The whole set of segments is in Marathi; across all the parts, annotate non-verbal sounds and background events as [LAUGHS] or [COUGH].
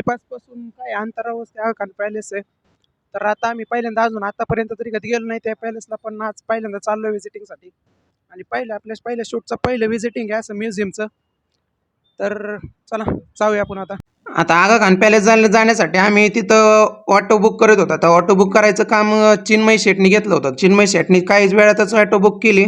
बायपासपासून काय अंतरावर त्या खान पॅलेस आहे. तर आता आम्ही पहिल्यांदा अजून आतापर्यंत तरी कधी गेलो नाही त्या पॅलेसला पण आज पहिल्यांदा चाललो व्हिजिटिंगसाठी आणि पहिलं आपल्या पहिल्या शूटचं पहिलं व्हिजिटिंग आहे असं म्युझियमचं तर चला जाऊया आपण आता. आता आगा खान पॅलेस जाण्यासाठी आम्ही तिथं ऑटो बुक करत होता. तर ऑटो बुक करायचं काम चिन्मय शेटनी घेतलं होतं. चिन्मय शेटनी काहीच वेळातच ऑटो बुक केली.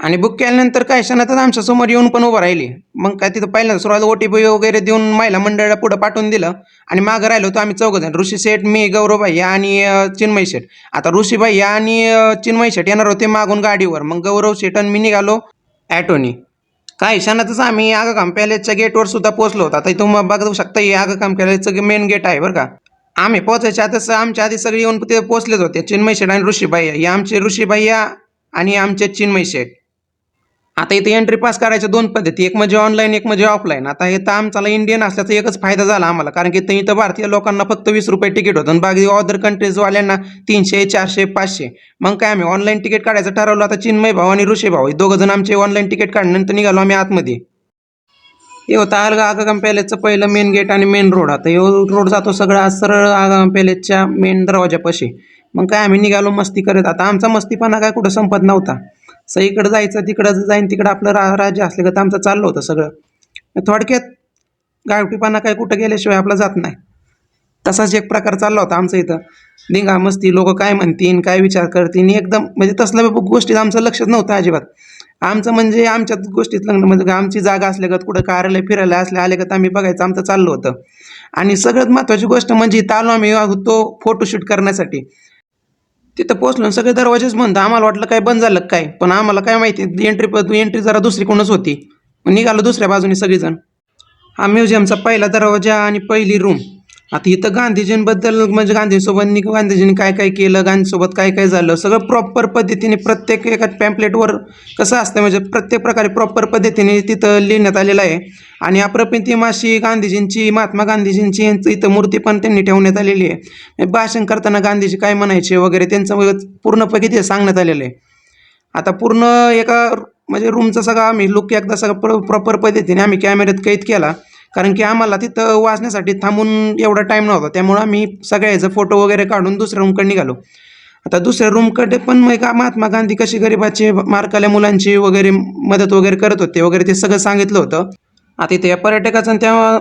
आणि बुक केल्यानंतर काय क्षणातच आमच्यासमोर येऊन पण उभं राहिली. मग काय तिथं पहिल्यांदा सुरुवात ओ टी पी वगैरे देऊन महिला मंडळाला पुढं पाठवून दिलं आणि मागं राहिलो होतो आम्ही चौघं जण. ऋषी शेठ मी गौरवभाई आणि चिन्मय शेठ. आता ऋषीभाई आणि चिन्मय शेठ येणार होते मागून गाडीवर. मग गौरव शेठ आणि मी निघालो ॲटोनी. काही क्षणातच आम्ही आगाकाम पॅलेसच्या गेटवर सुद्धा पोहोचलो होतो. आता तुम्ही बघू शकता हे आगाकाम पॅलेसचं मेन गेट आहे बरं का. आम्ही पोहोचायच्या आधीच आमच्या आधी सगळे येऊन ते पोहोचलेच होते. चिन्मय शेठ आणि ऋषीभाई. या हे आमचे ऋषीभाई आणि आमचे चिन्मय शेठ. आता इथे एंट्री पास करायच्या दोन पद्धती एक म्हणजे ऑनलाईन एक म्हणजे ऑफलाईन आता हे तर आमचा इंडियन असल्याचा एकच फायदा झाला आम्हाला कारण की ते इथं भारतीय लोकांना फक्त वीस रुपये तिकीट होतं. आणि बाकी अदर कंट्रीजवाल्यांना तीनशे चारशे पाचशे. मग काय आम्ही ऑनलाईन तिकीट काढायचं ठरवलं आता चिन्मय भाऊ आणि ऋषी भाऊ हे दोघं जण आमचे ऑनलाईन तिकीट काढल्यानंतर निघालो आम्ही आतमध्ये. हे होतं अलगा आगाम पॅलेसचं पहिलं मेन गेट आणि मेन रोड आता ह्यो रोड जातो सगळा सरळ आगाम पॅलेसच्या मेन दरवाजापाशी मग काय आम्ही निघालो मस्ती करत. आता आमचा मस्तीपणा काय कुठं संपत नव्हता. सगळीकडे जायचं तिकडं जाईन तिकडं आपलं रा राज्य असलं का आमचं चाललं होतं सगळं. थोडक्यात गावठीपणा काय कुठं गेल्याशिवाय आपला जात नाही. तसाच एक प्रकार चालला होता आमचं इथं. निघा मस्ती लोक काय म्हणतील काय विचार करतील एकदम म्हणजे तसल्या गोष्टीत आमचं लक्षच नव्हतं अजिबात. आमचं म्हणजे आमच्याच गोष्टीत लग्न म्हणजे आमची जागा असल्यागत कुठं कार्यालय फिरायला असल्या आल्यागत आम्ही बघायचं आमचं चाललं होतं. आणि सगळ्यात महत्त्वाची गोष्ट म्हणजे इथं आलो आम्ही होतो फोटोशूट करण्यासाठी. तिथं पोहोचलो सगळे दरवाजेच बंद. आम्हाला वाटलं काय बंद झालं काय? पण आम्हाला काय माहिती एंट्री एंट्री जरा दुसरी कोणच होती. निघालो दुसऱ्या बाजूने सगळेजण. हा म्युझियमचा पहिला दरवाजा आणि पहिली रूम आता इथं गांधीजींबद्दल म्हणजे गांधीसोबत निघ गांधीजींनी काय काय केलं गांधीसोबत काय काय झालं सगळं प्रॉपर पद्धतीने प्रत्येक एका पॅम्पलेटवर कसं असतं म्हणजे प्रत्येक प्रकारे प्रॉपर पद्धतीने तिथं लिहिण्यात आलेलं आहे. आणि अप्रतिम अशी गांधीजींची महात्मा गांधीजींची यांचं इथं मूर्ती पण त्यांनी ठेवण्यात आलेली आहे. भाषण करताना गांधीजी काय म्हणायचे वगैरे त्यांचं पूर्णपैकी ते सांगण्यात आलेलं आहे. आता पूर्ण एका म्हणजे रूमचा सगळा आम्ही लुक एकदा सगळं प्र प्रॉपर पद्धतीने आम्ही कॅमेऱ्यात कैद केला. कारण की आम्हाला तिथं वाचण्यासाठी थांबून एवढा टाईम नव्हता. त्यामुळं आम्ही सगळ्याचं फोटो वगैरे काढून दुसऱ्या रूमकडे निघालो. आता दुसऱ्या रूमकडे पण मग का महात्मा गांधी कशी गरिबाचे मारकाल्या मुलांची वगैरे मदत वगैरे करत होते वगैरे ते सगळं सांगितलं होतं. आता इथे या पर्यटकाचं आणि त्या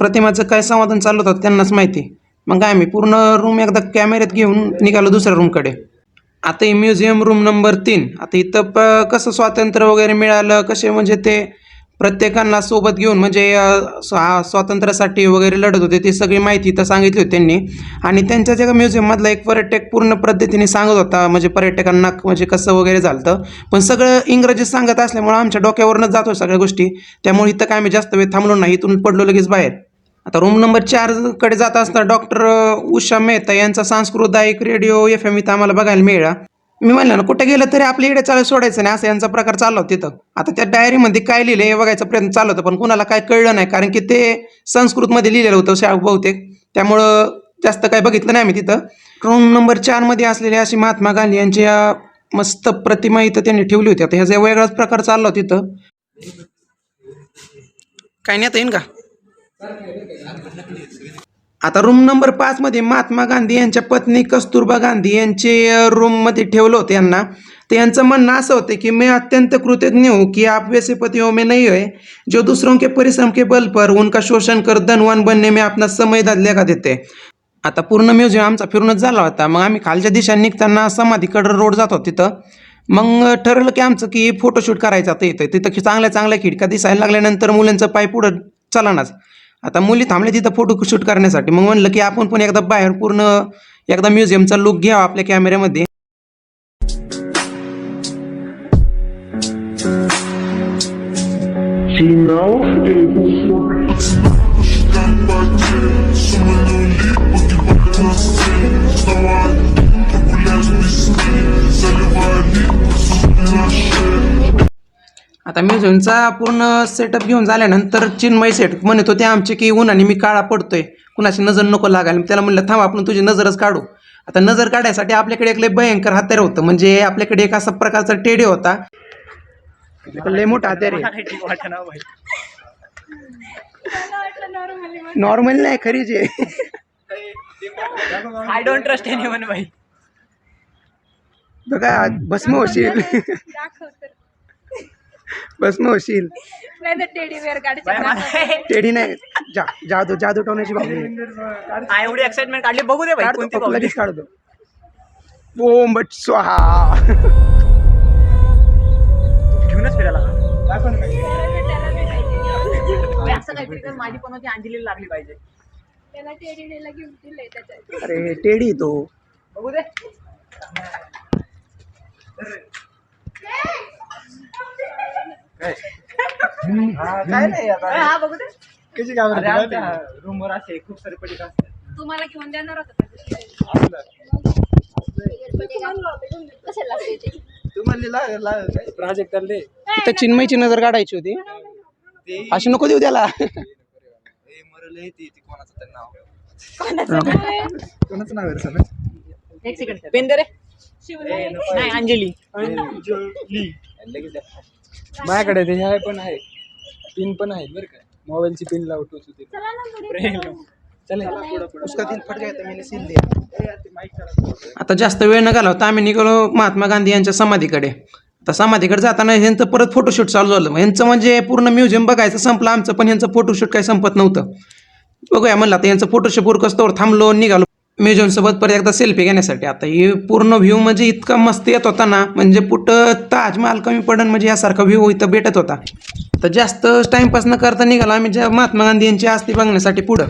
प्रतिमाचं काय संवादन चालू होतं त्यांनाच माहिती. मग आम्ही पूर्ण रूम एकदा कॅमेऱ्यात घेऊन निघालो दुसऱ्या रूमकडे आता ही म्युझियम रूम नंबर तीन. आता इथं प कसं स्वातंत्र्य वगैरे मिळालं कसे म्हणजे ते प्रत्येकांना सोबत घेऊन म्हणजे स्वातंत्र्यासाठी वगैरे लढत होते ती सगळी माहिती इथं सांगितली होती त्यांनी. आणि त्यांच्या ज्या म्युझियममधला एक पर्यटक पूर्ण पद्धतीने सांगत होता म्हणजे पर्यटकांना म्हणजे कसं वगैरे झालं पण सगळं इंग्रजीत सांगत असल्यामुळं आमच्या डोक्यावरूनच जातो सगळ्या गोष्टी. त्यामुळे इथं काय आम्ही जास्त वेळ थांबलो नाही इथून पडलो लगेच बाहेर. आता रूम नंबर चारकडे जात असताना डॉक्टर उषा मेहता यांचा सांस्कृतिक रेडिओ एफ एम इथं आम्हाला बघायला मिळाला. मी म्हणलं ना कुठे गेलं तरी आपल्या इकडे चालू सोडायचं नाही असं यांचा प्रकार चालला होता तिथं. आता त्या डायरीमध्ये काय लिहिलं हे बघायचा प्रयत्न चालू होता पण कुणाला काय कळलं नाही कारण की ते संस्कृतमध्ये लिहिलेलं होतं शा बहुतेक. त्यामुळं जास्त काय बघितलं नाही आम्ही तिथं. रूम नंबर चारमध्ये असलेली अशी महात्मा गांधी यांची या मस्त प्रतिमा इथं त्यांनी ठेवली होती. आता ह्याचा वेगळाच प्रकार चालला होता तिथं. काय नेता येईन का? आता रूम नंबर पाच मध्ये महात्मा गांधी यांच्या पत्नी कस्तुरबा गांधी यांचे रूममध्ये ठेवलं होतं यांना. तर यांचं म्हणणं असं होतं की मैं अत्यंत कृतज्ञ हूँ कि आप वैसे पतियों में नहीं आहे जो दूसरों के परिश्रम के बल पर उनका शोषण कर धनवान बनने में अपना समय लगा देते. आता पूर्ण म्युझियम आमचा फिरूनच झाला होता. मग आम्ही खालच्या दिशेने निघताना समाधीकडं रोड जात होतो तिथं. मग ठरवलं की आमचं की फोटोशूट करायचं आता इथं. तिथं चांगल्या चांगल्या खिडक्या दिसायला लागल्यानंतर मुलांचं पाय पुढं चलानाच. आता मुली थांबल्या तिथं फोटो शूट करण्यासाठी. मग म्हणलं की आपण पण एकदा बाहेर पूर्ण एकदा म्युझियमचा लुक घ्यावा आपल्या कॅमेऱ्यामध्ये Final आता म्युझियमचा पूर्ण सेटअप घेऊन झाल्यानंतर चिन्मय सेट म्हणत होते आमचे की उन्हाने मी काळा पडतोय. कुणाची नजर नको लागायला. त्याला म्हणलं थांब आपण तुझी नजरच काढू. आता नजर काढायसाठी आपल्याकडे एक लय भयंकर हत्यार होतं. म्हणजे आपल्याकडे एक असा प्रकारचा टेडे होता. लय मोठा हत्यार आहे. नॉर्मल नाही खरीच आहे. I don't trust anyone भाई. बघा भस्म होशील. भस्म होशील. नाही तर टेडी नाही जा जादू जादू टवण्याची बाबू. हा, एवढी एक्साइटमेंट काढली बघू दे भाई कोणती काढतो पावली. लगेच काढतो. ओम बट स्वाहा. घेऊनच फिरायला असं काहीतरी कर, माझी पण होती अंजलीला लागली पाहिजे. त्याला टेडी डेला गिफ्ट दिलंय त्याच्यात. अरे टेडी तो. बघू दे. काय? नाही अरे, हा बघू दे. कशी काय रूमवर असे खूप सारे पडिका असतात. तुम्हाला घेऊन देणार होतं इथं चिन्मयची नजर काढायची होती. अशी नको देऊ त्याला. कोणाचं नाव. आहे एक सेकंड पेन दे रे शिवला नाही अंजली. माझ्याकडे ते ह्या पण आहे. पिन पण आहे बरं का. मोबाईलची पिन लावतो ते. चला ना पुढे. उसका दिन फट गया था मैंने सील दिया आता जास्त वेळ न घालवता आम्ही निघालो महात्मा गांधी यांच्या समाधीकडे. आता समाधीकडे जाताना ह्यांचं परत फोटोशूट चालू झालं. ह्यांचं म्हणजे पूर्ण म्युझियम बघायचं संपलं. आमचं पण ह्यांचं फोटोशूट काही संपत नव्हतं. बघूया म्हणलं आता यांचं फोटोशूट उरकस्तोवर थांबलो निघालो. म्युझियम सोबत परत एकदा सेल्फी घेण्यासाठी. आता हे पूर्ण व्ह्यू म्हणजे इतका मस्त येत होता ना म्हणजे कुठं ताजमहाल कमी पडन म्हणजे यासारखा व्ह्यू इथं भेटत होता. तर जास्त टाइमपास न करता निघाला आम्ही ज्या महात्मा गांधी यांची आस्ती बघण्यासाठी पुढं.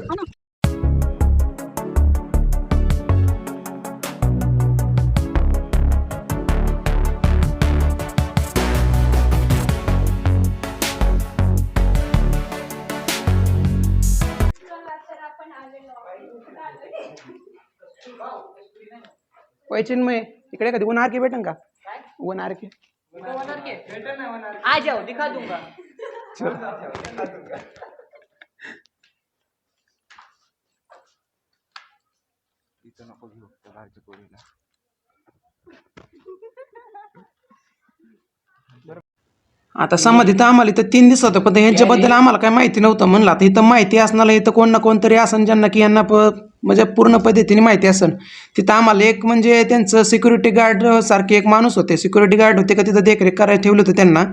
होय चिन्मय इकडे कधी वन आर के भेटन का? वन आर के. आ जाओ दिखा दूंगा. आता समाधी तर आम्हाला इथं तीन दिवस होतं पण यांच्याबद्दल आम्हाला काय माहिती नव्हतं म्हणलं. आता इथं माहिती असणार इथं कोण ना कोणतरी असन ज्यांना की यांना म्हणजे पूर्ण पद्धतीने माहिती असेल तिथं आम्हाला एक म्हणजे त्यांचं सिक्युरिटी गार्ड सारखे एक माणूस होते. सिक्युरिटी गार्ड होते का तिथं देखरेख करायला ठेवलं होतं त्यांना.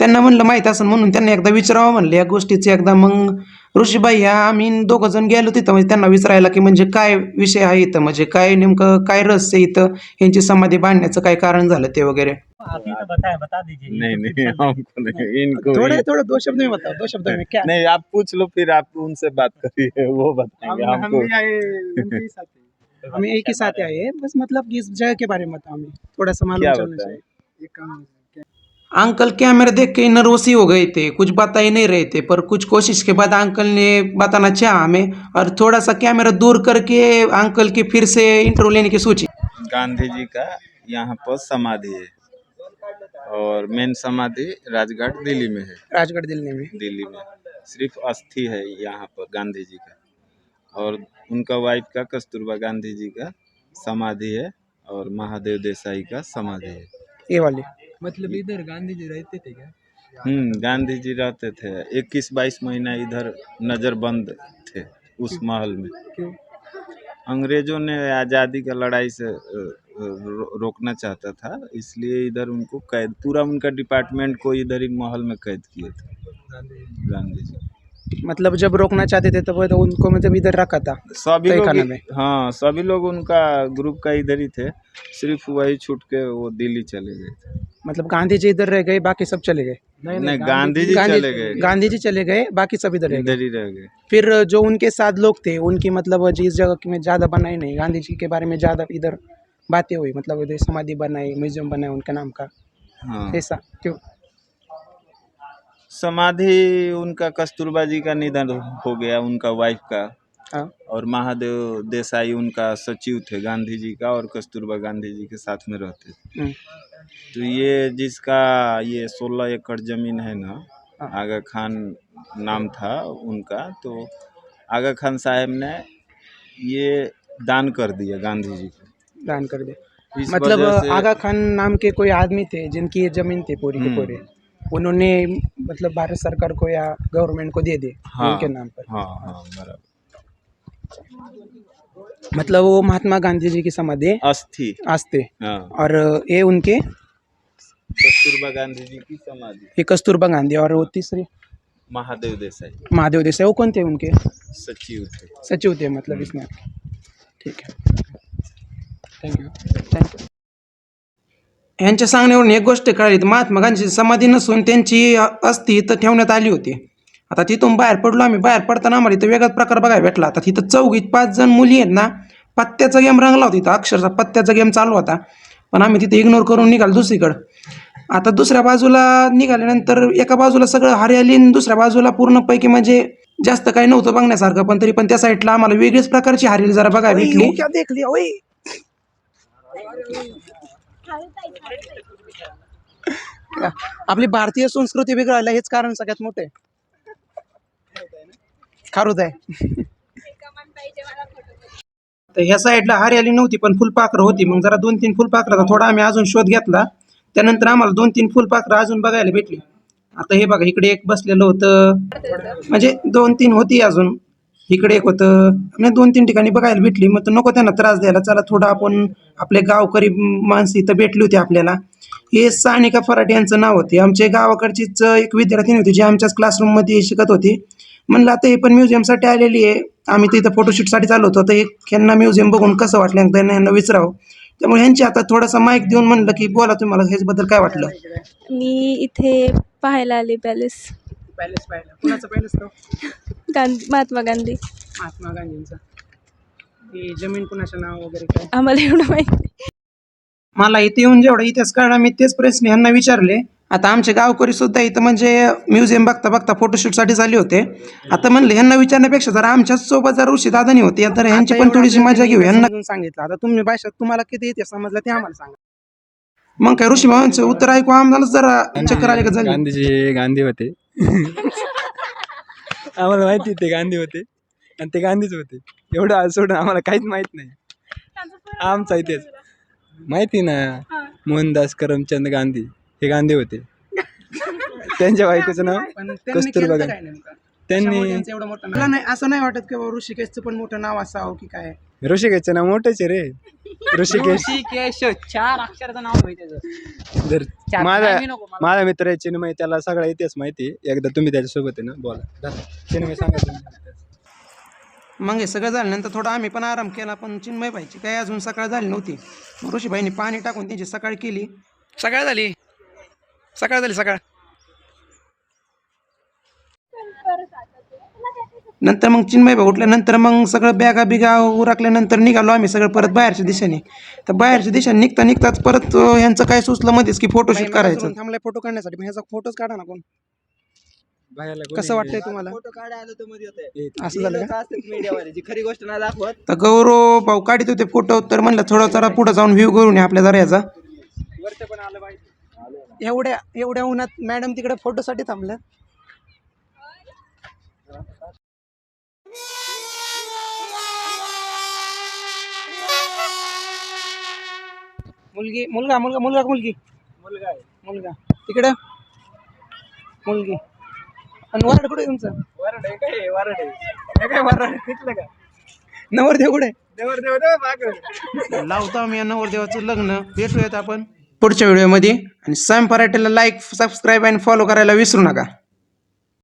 त्यांना म्हणलं माहीत असेल म्हणून त्यांना एकदा विचारावं म्हणलं. या गोष्टीचं एकदा मग ऋषीबाई ह्या आम्ही दोघं जण गेलो तिथं म्हणजे त्यांना विचारायला की म्हणजे काय विषय आहे इथं? म्हणजे काय नेमकं काय रहस्य इथं? यांची समाधी बांधण्याचं काय कारण झालं ते वगैरे? आप तो बताए बता दीजिए नहीं नहीं हमको नहीं इनको थोड़े ही- थोड़े दो शब्द में बताओ दो शब्द में क्या? नहीं आप पूछ लो फिर आप उनसे बात करिए वो बताएंगे हम हम हमको भी आए उनके साथ। हम एक ही साथ आए हैं बस मतलब कि इस जगह के बारे में बताओ हमें थोड़ा सा मालूम क्या चलना बताएं? चाहिए. एक काम क्या- अंकल कैमरा देख के नर्वस ही हो गए थे। कुछ बता ही नहीं रहे थे पर कुछ कोशिश के बाद अंकल ने बताना चाहा हमें और थोड़ा सा कैमरा दूर करके अंकल की फिर से इंटरव्यू लेने की सोची। गांधी जी का यहाँ पर समाधि है और मेन समाधि राजघाट दिल्ली में है। राजघाट दिल्ली में। दिल्ली में। सिर्फ़ अस्थि है यहाँ पर गांधी जी का। और उनका वाइफ का कस्तूरबा गांधी जी का समाधि है और महादेव देसाई का समाधि है। ये वाली। मतलब इधर गांधी जी रहते थे क्या? हम्म गांधी जी रहते थे। इक्कीस बाईस महीना इधर नजरबंद थे उस महल में। क्यों? अंग्रेज़ों ने आज़ादी का लड़ाई से रोकना चाहता था इसलिए इधर उनको कैद पूरा उनका डिपार्टमेंट को इधर ही महल में कैद किए थे। गांधी जी मतलब जब रोकना चाहते थे तब तो उनको मतलब इधर रखा था सभी लोग में। हाँ सभी लोग उनका ग्रुप का इधर ही थे। सिर्फ़ वही छूट के वो दिल्ली चले गए थे। मतलब गांधी जी इधर रह गए बाकी सब चले गए। नहीं नहीं गांधी जी चले गए। गांधी जी चले गए बाकी सब इधर रह गए। इधर ही रह गए। फिर जो उनके साथ लोग थे उनकी मतलब जिस जगह में ज़्यादा बनाई नहीं गांधी जी के बारे में ज़्यादा इधर बातें हुई मतलब इधर समाधि बनाई म्यूज़ियम बनाए उनके नाम का। हाँ। ऐसा क्यों? समाधि उनका कस्तूरबा जी का निधन हो गया उनका वाइफ का। और महादेव देसाई उनका सचिव थे गांधी जी का और कस्तूरबा गांधी जी के साथ में रहते थे। हम्म, तो ये जिसका ये सोलह एकड़ ज़मीन है ना हाँ। आगा खान नाम था उनका तो आगा खान साहब ने ये दान कर दिया गांधी जी को। दान कर दिया। मतलब आगा खान नाम के कोई आदमी थे जिनकी ये ज़मीन थी पूरी की हम्म। पूरी उन्होंने मतलब भारत सरकार को या गवर्नमेंट को दे दे हाँ उनके नाम पर। हाँ हाँ बराबर। मतलब वो महात्मा गांधी जी की समाधि है, अस्थि। आस्ते हाँ। और ये उनके कस्तूरबा गांधी जी की समाधि। ये कस्तूरबा गांधी और वो तीसरे महादेव देसाई। महादेव देसाई वो कौन थे उनके? सचिव थे। सचिव थे मतलब इसमें ठीक आहे थँक्यू थँक्यू यांच्या सांगण्यावरून एक गोष्ट कळाली महात्मा गांधीची समाधी नसून त्यांची अस्थि इथं ठेवण्यात आली होती. आता तिथून बाहेर पडलो आम्ही. बाहेर पडताना आम्हाला इथं वेगळाच प्रकार बघायला भेटला. आता तिथं चौघीत पाच जण मुली आहेत ना पत्त्याचा गेम रंगला होता इथं. अक्षरशः पत्त्याचा गेम चालू होता. पण आम्ही तिथे इग्नोर करून निघालो दुसरीकडं. आता दुसऱ्या बाजूला निघाल्यानंतर एका बाजूला सगळं हरियाली आणि दुसऱ्या बाजूला पूर्णपैकी म्हणजे जास्त काही नव्हतं बघण्यासारखं पण तरी पण त्या साईडला आम्हाला वेगळीच प्रकारची हरियाली जरा बघायला भेटली. आपली भारतीय संस्कृती बिघडायला हेच कारण सगळ्यात मोठे खारूच आहे. [LAUGHS] तर ह्या साईडला हरियाली नव्हती पण फुलपाखरं होती. मग जरा दोन तीन फुलपाखराचा थोडा आम्ही अजून शोध घेतला. त्यानंतर आम्हाला दोन तीन फुलपाखरं अजून बघायला भेटली. आता हे बघा इकडे एक बसलेलं होतं. म्हणजे दोन तीन होती अजून. इकडे एक होतं. म्हणजे दोन तीन ठिकाणी बघायला भेटली. मग नको त्यांना त्रास द्यायला. चला थोडं आपण आपले गावकरी माणसं इथं भेटली होती आपल्याला. हे सानिका फराटे यांचं नाव होते. आमच्या गावाकडचीच एक विद्यार्थिनी होती जी आमच्याच क्लासरूममध्ये शिकत होती. म्हणलं आता हे पण म्युझियमसाठी आलेली आहे. आम्ही तर इथं फोटोशूटसाठी चाललो होतो. तर एक ह्यांना म्युझियम बघून कसं वाटलं? एकदा यांना विचारावं. त्यामुळे ह्यांची आता थोडासा माईक देऊन म्हणलं की बोला तुम्हाला ह्याच्याबद्दल काय वाटलं? मी इथे पाहायला आले पॅलेस पॅलेस पाहिलं कुणाचं पॅलेस गांधी महात्मा गांधी. महात्मा गांधींचं. ही जमीन कुणाचं नाव वगैरे काय? आम्हाला एवढं माहिती मला इथे येऊन जेवढा इतिहास कळला मी तेच प्रश्न ह्यांना विचारले. आता आमचे गावकरी सुद्धा इथं म्हणजे म्युझियम बघता बघता फोटोशूटसाठी झाले होते. आता म्हणले ह्यांना विचारण्यापेक्षा जर आमच्याच सोबत जर ऋषी दादानी होते. तर ह्यांची पण थोडीशी मजा घेऊ. ह्यांना सांगितलं. आता तुम्ही भाषेत तुम्हाला किती इतिहास समजला ते आम्हाला सांगा. मग काय ऋषी भावांचं उत्तर ऐकू आम्हाला जरा चक्कर आले का झाली? गांधीजी गांधी होते. [LAUGHS] आम्हाला माहिती ते गांधी होते. आणि ते गांधीच होते. एवढं आज सोडून आम्हाला काहीच माहीत नाही. आमचा इतिहास. माहिती ना? मोहनदास करमचंद गांधी. हे गांधी होते त्यांच्या बायकोचं नाव पण त्यांनी कस्तुरबा केलं गांधी काय? त्यांनी त्यामुळे त्यांचं एवढं मोठं नाव- मला नाही असं नाही वाटत की बाबा ऋषिकेशचं पण मोठं नाव असावं की काय ऋषिकेशचं नाव मोठंच आहे रे ऋषिकेश ऋषिकेश चार अक्षराचं नाव त्याचं जर चार माझा नामी नको मला. माझा मित्र आहे चिन्मय त्याला सगळा इतिहास माहिती आहे. एकदा तुम्ही त्याच्यासोबत आहे ना बोला. चिन्मय सांगा तुम्ही. मग हे सगळं झाल्यानंतर थोडा आम्ही पण आराम केला पण चिन्मय बाईची काही अजून सकाळ झाली नव्हती मग ऋषीबाईंनी पाणी टाकून त्यांची सकाळ केली सकाळ झाली सकाळ झाली सकाळ. नंतर मग चिन्मय भाऊ उठल्यानंतर मग सगळं बॅगा बिगा उरकल्यानंतर निघालो आम्ही सगळं परत बाहेरच्या दिशेने. तर बाहेरच्या दिशेने निघता निघताच परत अं, ह्यांचं काय सुचलं मध्येच की फोटोशूट करायचं. थांबलाय फोटो काढण्यासाठी पण ह्याचा फोटोच काढा ना कोण? कसं वाटतंय तुम्हाला? असं झालं का? मीडियावाले जी खरी गोष्ट नाही दाखवत. तर गौरव भाऊ काढित होते फोटो तर म्हणलं थोडा जरा पुढे जाऊन व्ह्यू करून आपल्या जरा याचा एवढ्या एवढ्या उन्हात मॅडम तिकडे फोटोसाठी थांबल्या मुलगी मुलगा मुलगा मुलगा का मुलगी मुलगा मुलगा. तिकडं? मुलगी. आणि वराड कुठे आहे तुमचं? नवरदेव कुठे? लावतो आम्ही या नवरदेवाचं लग्न. भेटूयात आपण? पुढच्या व्हिडिओमध्ये. आणि सॅम पराठेला लाईक सबस्क्राईब आणि फॉलो करायला विसरू नका.